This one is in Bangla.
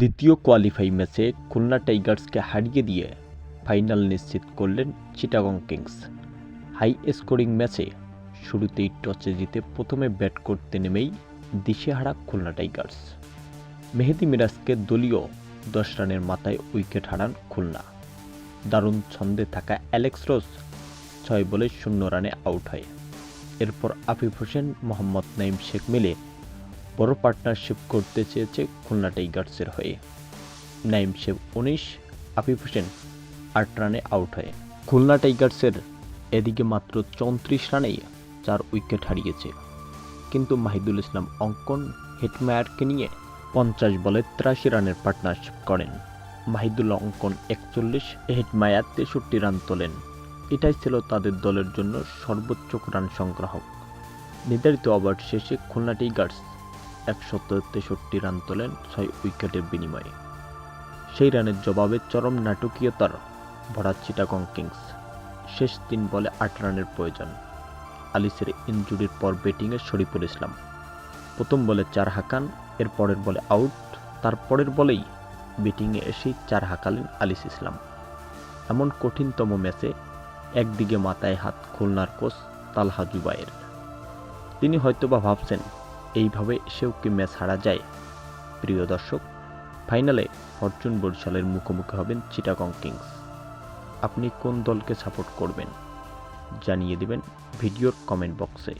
দ্বিতীয় কোয়ালিফাই ম্যাচে খুলনা টাইগার্সকে হারিয়ে দিয়ে ফাইনাল নিশ্চিত করলেন চিটাগং কিংস হাই স্কোরিং ম্যাচে শুরুতেই টসে জিতে প্রথমে ব্যাট করতে নেমেই দিশেহারা খুলনা টাইগার্স মেহেদি মিরাজকে দলীয় দশ রানের মাথায় উইকেট হারান খুলনা। দারুণ ছন্দে থাকা অ্যালেক্স রোজ ছয় বলে শূন্য রানে আউট হয়। এরপর আফিফ হোসেন, মোহাম্মদ নাইম শেখ মিলে বড় পার্টনারশিপ করতে চেয়েছে খুলনা টাইগার্সের হয়ে। নাইম শেখ উনিশ আফিফ হোসেন আট রানে আউট হয়। খুলনা টাইগার্সের এদিকে মাত্র চৌত্রিশ রানেই চার উইকেট হারিয়েছে। কিন্তু মাহিদুল ইসলাম অঙ্কন, হিটমায়ারকে নিয়ে পঞ্চাশ বলে তিরাশি রানের পার্টনারশিপ করেন। মাহিদুল অঙ্কন একচল্লিশ, হিটমায়ার তেষট্টি রান তোলেন। এটাই ছিল তাদের দলের জন্য সর্বোচ্চ রান সংগ্রাহক। নির্ধারিত ওভার শেষে খুলনা টাইগার্স একশত তেষট্টি রান তোলেন ছয় উইকেটের বিনিময়ে। সেই রানের জবাবে চরম নাটকীয়তার ভরা চিটাগং কিংস। শেষ তিন বলে আট রানের প্রয়োজন। আলিসের ইনজুরির পর ব্যাটিংয়ে শরীফুল ইসলাম। প্রথম বলে চার হাঁকান, এর পরের বলে আউট, তার পরের বলেই ব্যাটিংয়ে এসেই চার হাঁকালেন আলিস ইসলাম। এমন কঠিনতম ম্যাচে একদিকে মাথায় হাত খুলনার কোচ তালহা জুবাইয়ের তিনি হয়তোবা ভাবছেন এইভাবে সেও কি ম্যাচ হারা যায়? প্রিয় দর্শক, ফাইনালে অর্জুন বরিশালের মুখোমুখি হবেন চিটাগং কিংস। আপনি কোন দলকে সাপোর্ট করবেন? জানিয়ে দেবেন ভিডিওর কমেন্ট বক্সে।